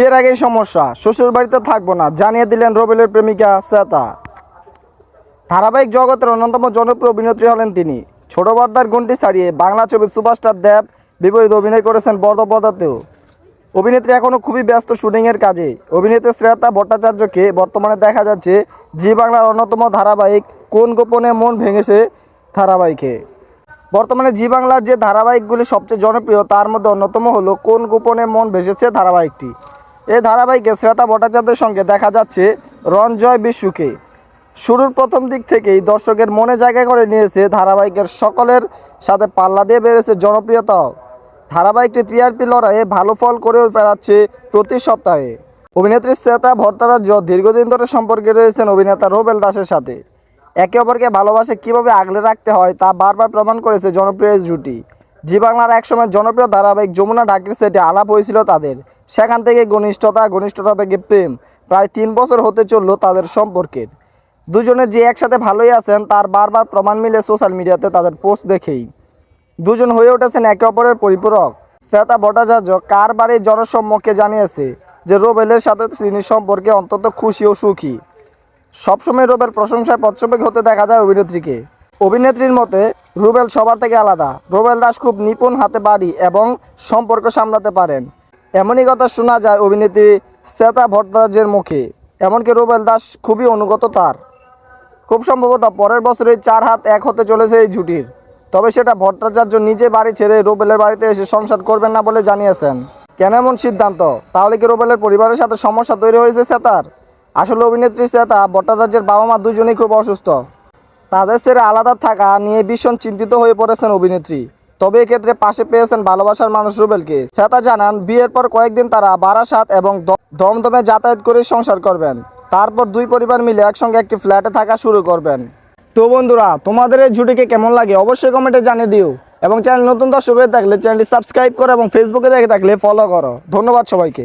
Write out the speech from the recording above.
বিয়ের আগেই সমস্যা শ্বশুর বাড়িতে থাকব না, জানিয়ে দিলেন রবেলের প্রেমিকা শ্বেতা। ধারাবাহিক জগতের অন্যতম জনপ্রিয় অভিনেত্রী হলেন তিনি। ছোট পর্দার গুণটি ছাড়িয়ে বাংলা ছবির সুপারস্টার দেব বিপরীত অভিনয় করেছেন পর্দাতেও। অভিনেত্রী এখনও খুবই ব্যস্ত শুটিংয়ের কাজে। অভিনেত্রী শ্রেতা ভট্টাচার্যকে বর্তমানে দেখা যাচ্ছে জি বাংলার অন্যতম ধারাবাহিক কোন গোপনে মন ভেঙেছে ধারাবাহিকে। বর্তমানে জি বাংলার যে ধারাবাহিকগুলি সবচেয়ে জনপ্রিয়, তার মধ্যে অন্যতম হলো কোন গোপনে মন ভেসেছে ধারাবাহিকটি। এই ধারাবাহিকে শ্রেতা ভট্টাচার্যের সঙ্গে দেখা যাচ্ছে রঞ্জয় বিশুকে শুরুর প্রথম দিক থেকেই দর্শকের মনে জায়গা করে নিয়েছে ধারাবাহিকের সকলের সাথে পাল্লা দিয়ে বেড়েছে জনপ্রিয়তাও ধারাবাহিকটি টিআরপি লড়াইয়ে ভালো ফল করেও বেড়াচ্ছে প্রতি সপ্তাহে। অভিনেত্রী শ্রেতা ভট্টাচার্য দীর্ঘদিন ধরে সম্পর্কে রয়েছেন অভিনেতা রোবেল দাসের সাথে। একে অপরকে ভালোবাসে কীভাবে আগলে রাখতে হয় তা বারবার প্রমাণ করেছে জনপ্রিয় জুটি। জি বাংলার একসময় জনপ্রিয় ধারাবাহিক যমুনা ডাকের সেটে আলাপ হয়েছিল তাদের। সেখান থেকে ঘনিষ্ঠতা ঘনিষ্ঠতা থেকে প্রেম প্রায় তিন বছর হতে চলল তাদের সম্পর্কের। দুজনে যে একসাথে ভালোই আছেন, তার বারবার প্রমাণ মিলে সোশ্যাল মিডিয়াতে তাদের পোস্ট দেখেই। দুজন হয়ে উঠেছেন একে অপরের পরিপূরক। শ্রেতা ভট্টাচার্য কার বাড়ির জনসম্মুখে জানিয়েছে যে, রোবেলের সাথে তিনি সম্পর্কে অন্তত খুশি ও সুখী। সবসময় রোবেল প্রশংসায় পচ্ছবেগ হতে দেখা যায় অভিনেত্রীকে। অভিনেত্রীর মতে, রুবেল সবার থেকে আলাদা। রোবেল দাস খুব নিপুণ হাতে বাড়ি এবং সম্পর্ক সামলাতে পারেন। এমনই কথা শোনা যায় অভিনেত্রী শ্বেতা ভট্টাচার্যের মুখে। এমনকি রুবেল দাস খুবই অনুগত তার। খুব সম্ভবত পরের বছরে চার হাত এক হতে চলেছে এই জুটির। তবে সেটা ভট্টাচার্য নিজে বাড়ি ছেড়ে রোবেলের বাড়িতে এসে সংসার করবেন না বলে জানিয়েছেন। কেন এমন সিদ্ধান্ত? তাহলে কি রোবেলের পরিবারের সাথে সমস্যা তৈরি হয়েছে শ্বেতার? আসলে অভিনেত্রী শ্বেতা, ভট্টাচার্যের বাবা মা দুজনেই খুব অসুস্থ। তাদের ছেড়ে আলাদা থাকা নিয়ে ভীষণ চিন্তিত হয়ে পড়েছেন অভিনেত্রী। তবে এক্ষেত্রে পাশে পেয়েছেন ভালোবাসার মানুষ রুবেলকে। শ্বেতা জানান, বিয়ের পর কয়েকদিন তারা বারাসাত এবং দমদমে যাতায়াত করে সংসার করবেন। তারপর দুই পরিবার মিলে একসঙ্গে একটি ফ্ল্যাটে থাকা শুরু করবেন। তো বন্ধুরা, তোমাদের এই জুটিকে কেমন লাগে অবশ্যই কমেন্টে জানিয়ে দিও এবং চ্যানেল নতুন দর্শক হয়ে থাকলে চ্যানেলটি সাবস্ক্রাইব করো এবং ফেসবুকে দেখে থাকলে ফলো করো। ধন্যবাদ সবাইকে।